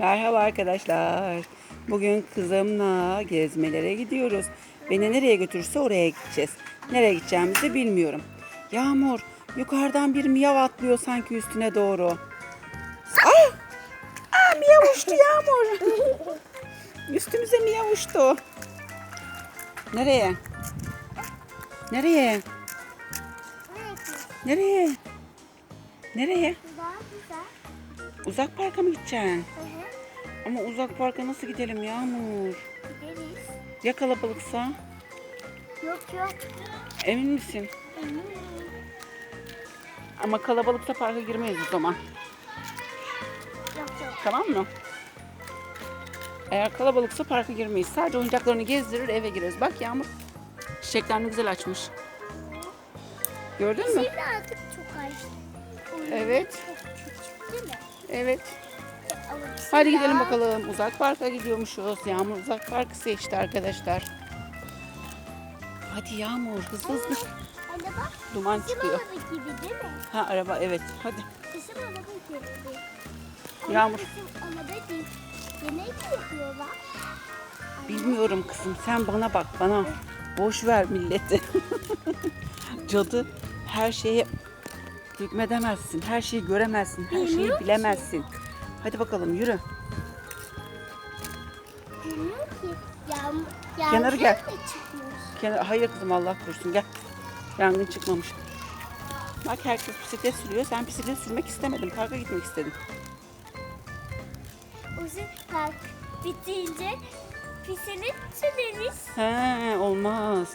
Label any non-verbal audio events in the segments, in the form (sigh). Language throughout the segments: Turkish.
Merhaba arkadaşlar. Bugün kızımla gezmelere gidiyoruz. Beni nereye götürürse oraya gideceğiz. Nereye gideceğimizi bilmiyorum. Yağmur, yukarıdan bir miyav atlıyor sanki üstüne doğru. Ah! Aa, miyav uçtu Yağmur. (laughs) Üstümüze miyav uçtu. Nereye? Nereye? Nereye? Nereye? Güzel. Uzak parka mı gideceksin? Hı hı. Ama uzak parka nasıl gidelim Yağmur? Gideriz. Ya kalabalıksa? Yok yok. Emin misin? Eminim. Ama kalabalıksa parka girmeyiz o zaman. Yok yok. Tamam mı? Eğer kalabalıksa parka girmeyiz. Sadece oyuncaklarını gezdirir eve gireriz. Bak Yağmur çiçekler ne güzel açmış. Gördün mü? Şimdi artık çok açtı. Evet. Çok küçük değil mi? Evet. Hadi gidelim bakalım. Uzak parka gidiyormuşuz. Yağmur uzak parkı seçti arkadaşlar. Hadi Yağmur hızlı hızlı. Bak. Duman Bizim çıkıyor. araba gibi değil mi? Ha araba evet. Hadi. Bizim araba gibi. Ama Yağmur. Bizim araba değil. Yemek mi yapıyorlar? Bilmiyorum kızım sen bana bak bana. Boş ver milleti. (laughs) Cadı her şeye hükmedemezsin. Her şeyi göremezsin. Her şeyi Bilmiyorum bilemezsin. Hadi bakalım yürü. Bilmiyorum ki. Yağmur, yağmur Kenara gel. çıkmış? Kenar, hayır kızım Allah korusun gel. Yangın çıkmamış. Bak herkes bisiklet sürüyor. Sen bisiklet sürmek istemedin. Parka gitmek istedin. Uzun park bitince pisini süreriz. He olmaz.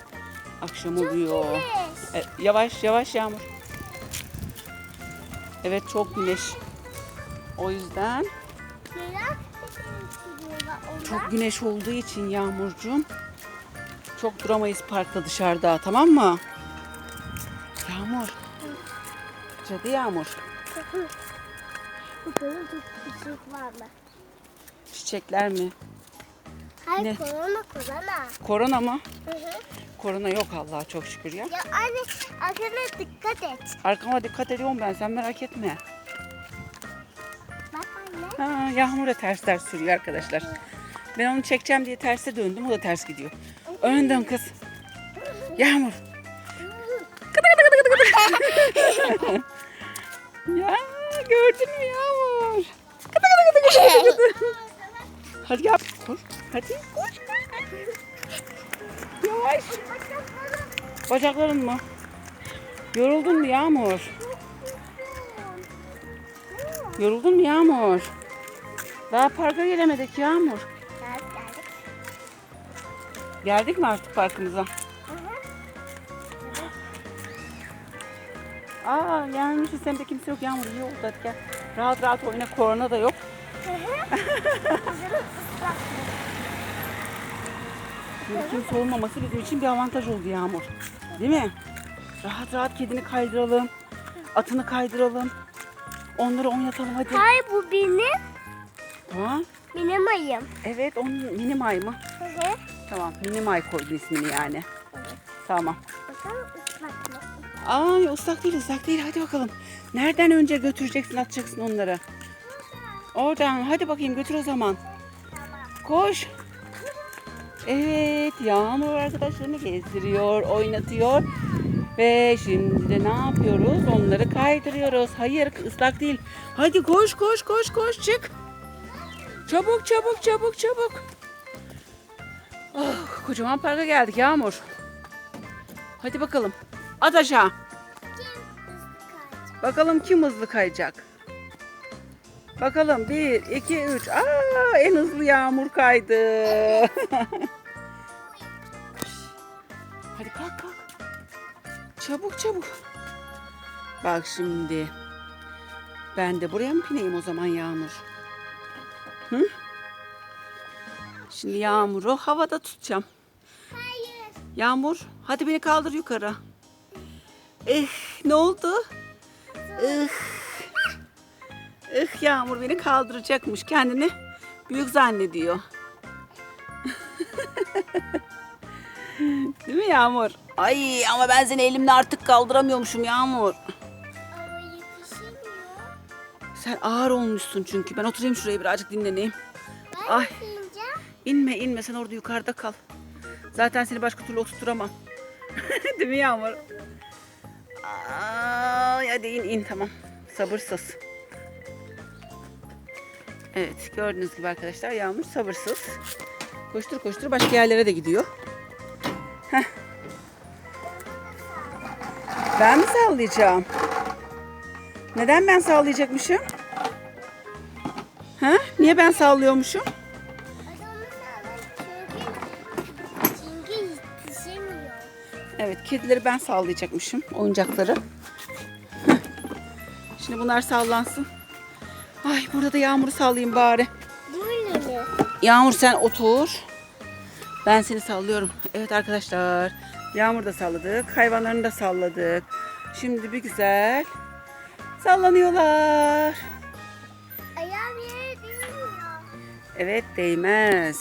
Akşam Çok oluyor. güneş. E, yavaş yavaş Yağmur. Evet çok güneş. O yüzden çok güneş olduğu için Yağmurcuğum çok duramayız parkta dışarıda tamam mı? Yağmur. Cadı Yağmur. Çiçekler mi? Hayır Ne? korona korona. Korona mı? Hı hı. Korona yok Allah'a çok şükür ya. Ya anne arkana dikkat et. Arkama dikkat ediyorum ben sen merak etme. Bak anne. Ha, Yağmur da ters ters sürüyor arkadaşlar. Ben onu çekeceğim diye terse döndüm o da ters gidiyor. Önüne dön kız. Yağmur. ya gördün mü Yağmur? Kıtı kıtı kıtı kıtı kıtı. Hadi gel. Koş. Hadi koş. (laughs) Yavaş. Bacakların mı? Yoruldun mu Yağmur? Yoruldun mu Yağmur? Daha parka gelemedik Yağmur. Geldik geldik. Mi artık parkımıza? Hı hı. Aa gelmişiz hem de kimse yok Yağmur iyi oldu hadi gel. Rahat rahat oyna korona da yok. Şimdi (laughs) kimse olmaması bizim için bir avantaj oldu Yağmur. Değil mi? Rahat rahat kedini kaydıralım. Atını kaydıralım. Onları oynatalım hadi. Hayır bu benim. Tamam. Benim ayım. Evet onun mini may mı? Hı hı. Tamam mini may koydu ismini yani. Tamam. Bakalım ıslak mı? Ay ıslak değil ıslak değil hadi bakalım. Nereden önce götüreceksin atacaksın onları? Oradan hadi bakayım götür o zaman. Koş. Evet Yağmur arkadaşlarını gezdiriyor, oynatıyor. Ve şimdi de ne yapıyoruz? Onları kaydırıyoruz. Hayır ıslak değil. Hadi koş koş koş koş çık. Çabuk çabuk çabuk çabuk. Oh, kocaman parka geldik Yağmur. Hadi bakalım. At aşağı. Bakalım kim hızlı kayacak? Bakalım 1, 2, 3. Aa en hızlı Yağmur kaydı. Hadi kalk kalk. Çabuk çabuk. Bak şimdi. Ben de buraya mı bineyim o zaman Yağmur? Hı? Şimdi Yağmur'u havada tutacağım. Hayır. Yağmur hadi beni kaldır yukarı. Eh ne oldu? Eh. Eh Yağmur beni kaldıracakmış. Kendini büyük zannediyor. (laughs) Değil mi Yağmur? Ay ama ben seni elimle artık kaldıramıyormuşum Yağmur. Ama yetişemiyor. Sen ağır olmuşsun çünkü. Ben oturayım şuraya birazcık dinleneyim. Ben Ay. İnme inme sen orada yukarıda kal. Zaten seni başka türlü oturturamam. (laughs) Değil mi Yağmur? Ay, hadi in in tamam. Sabırsız. Evet gördüğünüz gibi arkadaşlar Yağmur sabırsız. Koştur koştur başka yerlere de gidiyor. Heh. Ben mi sallayacağım? Neden ben sallayacakmışım? Ha? Niye ben sallıyormuşum? Evet, kedileri ben sallayacakmışım, oyuncakları. Şimdi bunlar sallansın. Ay burada da Yağmur'u sallayayım bari. Böyle mi? Yağmur sen otur. Ben seni sallıyorum. Evet arkadaşlar. Yağmur da salladık. Hayvanlarını da salladık. Şimdi bir güzel sallanıyorlar. Ayağım yere değmiyor. Evet değmez.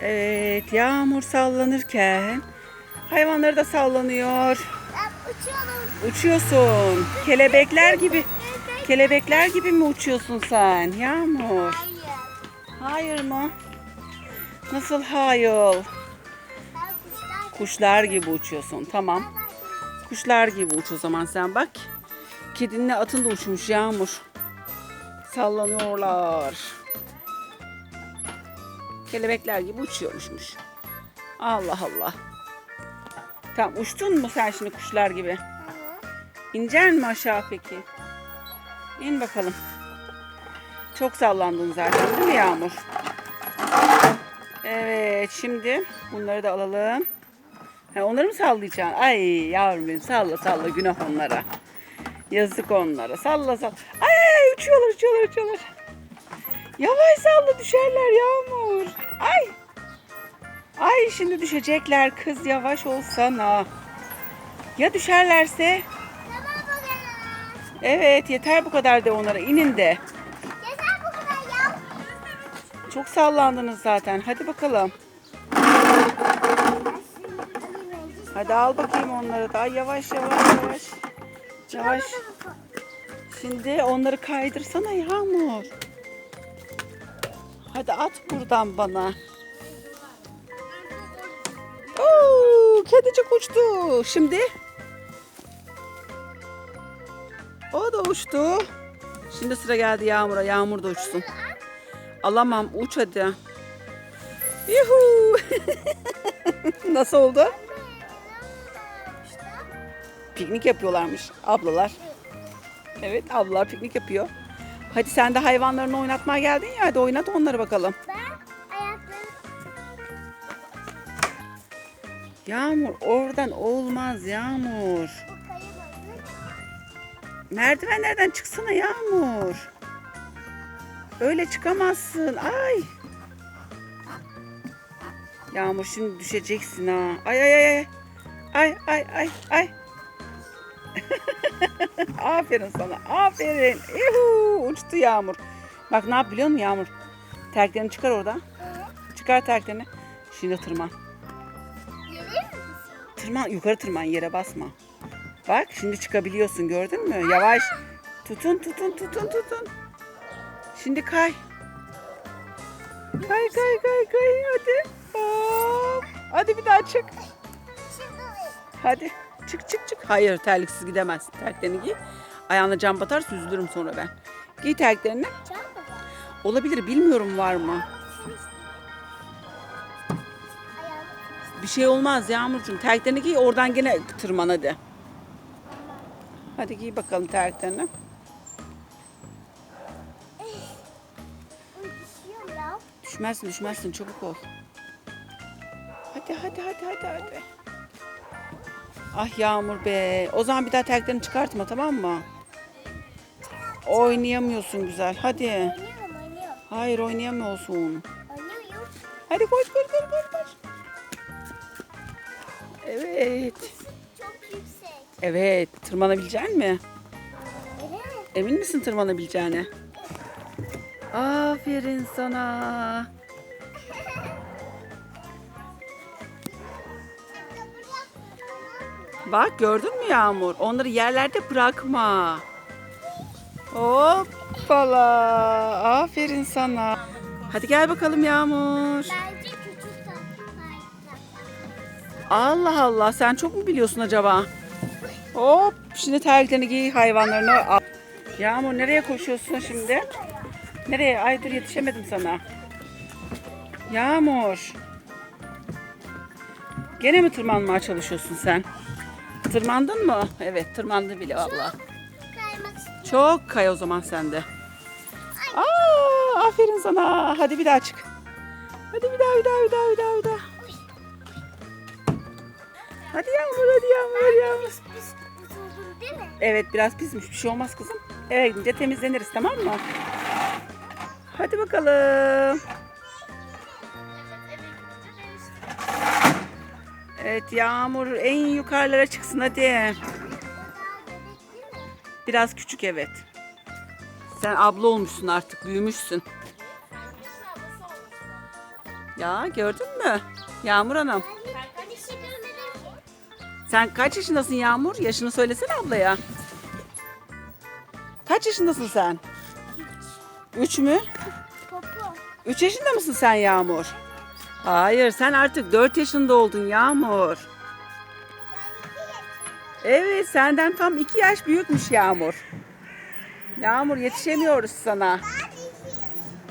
Evet Yağmur sallanırken hayvanları da sallanıyor. Ben uçuyorum. Uçuyorsun. Kelebekler gibi. Kelebekler gibi mi uçuyorsun sen? Yağmur. Hayır. Hayır mı? Nasıl hayır? Kuşlar gibi uçuyorsun. Tamam. Kuşlar gibi uç o zaman sen bak. Kedinle atın da uçmuş Yağmur. Sallanıyorlar. Kelebekler gibi uçuyormuşmuş. Allah Allah. Tamam uçtun mu sen şimdi kuşlar gibi? İneceksin mi aşağı peki? İn bakalım. Çok sallandın zaten değil mi Yağmur? Evet şimdi bunları da alalım. Ha, onları mı sallayacaksın? Ay yavrum benim salla salla günah onlara. Yazık onlara. Salla salla. Ay, uçuyorlar uçuyorlar uçuyorlar. Yavaş salla düşerler Yağmur. Ay. Ay şimdi düşecekler kız yavaş olsana. Ya düşerlerse? Evet yeter bu kadar de onlara inin de. Yeter bu kadar ya. Çok sallandınız zaten. Hadi bakalım. Hadi al bakayım onları da. Yavaş yavaş yavaş. Yavaş. Şimdi onları kaydırsana Yağmur. Hadi at buradan bana. Oo, kedicik uçtu. Şimdi o da uçtu. Şimdi sıra geldi Yağmur'a. Yağmur da uçsun. Alamam. Uç hadi. Yuhu. (laughs) Nasıl oldu? Piknik yapıyorlarmış ablalar. Evet ablalar piknik yapıyor. Hadi sen de hayvanlarını oynatmaya geldin ya hadi oynat onları bakalım. Yağmur oradan olmaz Yağmur. Merdivenlerden çıksana Yağmur. Öyle çıkamazsın. Ay. Yağmur şimdi düşeceksin ha. Ay ay ay. ay. Ay ay ay (laughs) aferin sana. Aferin. Yuhu, uçtu Yağmur. Bak ne yap biliyor musun Yağmur? Terklerini çıkar oradan. Çıkar terklerini. Şimdi tırman. Tırman yukarı tırman yere basma. Bak şimdi çıkabiliyorsun gördün mü? Yavaş. Tutun tutun tutun tutun. Şimdi kay. Kay kay kay kay hadi. Hop. Hadi bir daha çık. Hadi çık çık çık. Hayır terliksiz gidemezsin. Terliklerini giy. Ayağına cam batar süzülürüm sonra ben. Giy baba. Olabilir bilmiyorum var mı? Bir şey olmaz Yağmurcuğum. Terliklerini giy oradan gene tırman hadi. Hadi giy bakalım terliklerini. Düşmezsin düşmezsin çabuk ol. Hadi hadi hadi hadi hadi. Ah Yağmur be. O zaman bir daha terliklerini çıkartma tamam mı? Oynayamıyorsun güzel. Hadi. Hayır oynayamıyorsun. Hadi koş koş koş koş koş. Evet. Evet. Tırmanabilecek mi? Emin misin tırmanabileceğine? Aferin sana. Bak gördün mü Yağmur? Onları yerlerde bırakma. Hoppala. Aferin sana. Hadi gel bakalım Yağmur. Allah Allah sen çok mu biliyorsun acaba? Hop şimdi terliklerini giy hayvanlarını al. Yağmur nereye koşuyorsun şimdi? Nereye? Ay dur yetişemedim sana. Yağmur. Gene mi tırmanmaya çalışıyorsun sen? Tırmandın mı? Evet tırmandı bile valla. Çok kay o zaman sende. Aa, aferin sana. Hadi bir daha çık. Hadi bir daha bir daha bir daha bir daha bir daha. Hadi Yağmur hadi Yağmur hadi Yağmur. Değil mi? Evet biraz pismiş bir şey olmaz kızım. Eve gidince temizleniriz tamam mı? Hadi bakalım. Evet Yağmur en yukarılara çıksın hadi. Biraz küçük evet. Sen abla olmuşsun artık büyümüşsün. Ya gördün mü? Yağmur Hanım. Sen kaç yaşındasın Yağmur? Yaşını söylesene ablaya. Kaç yaşındasın sen? Üç mü? Popo. Üç yaşında mısın sen Yağmur? Hayır sen artık dört yaşında oldun Yağmur. Evet senden tam iki yaş büyükmüş Yağmur. Yağmur yetişemiyoruz sana.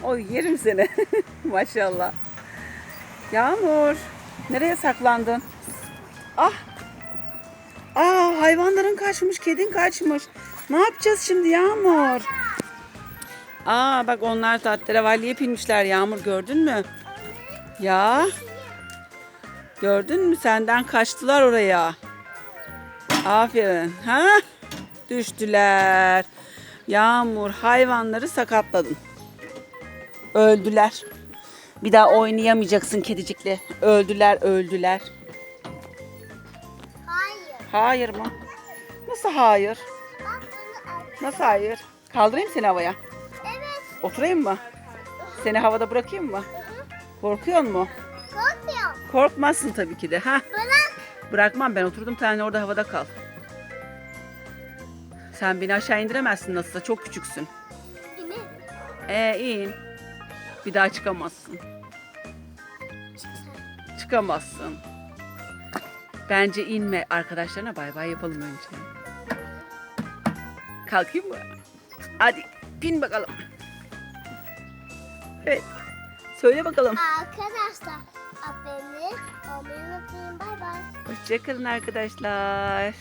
Oy yerim seni. (laughs) Maşallah. Yağmur nereye saklandın? Ah. Aa hayvanların kaçmış, kedin kaçmış. Ne yapacağız şimdi Yağmur? Aa bak onlar tahterevalliye binmişler Yağmur gördün mü? Ya. Gördün mü senden kaçtılar oraya. Aferin. Ha? Düştüler. Yağmur hayvanları sakatladın. Öldüler. Bir daha oynayamayacaksın kedicikle. Öldüler, öldüler. Hayır. Mı? Nasıl hayır? Nasıl hayır? Kaldırayım seni havaya. Evet. Oturayım mı? Seni havada bırakayım mı? Korkuyor mu? Korkmuyorum. Korkmazsın tabii ki de. Ha? Bırak. Bırakmam ben oturdum sen orada havada kal. Sen beni aşağı indiremezsin nasılsa çok küçüksün. Ee in. Bir daha çıkamazsın. Çıkamazsın. Bence inme. Arkadaşlarına bay bay yapalım önce. Kalkayım mı? Hadi bin bakalım. Evet. Söyle bakalım. Arkadaşlar abone olmayı unutmayın. Bay bay. Hoşçakalın arkadaşlar.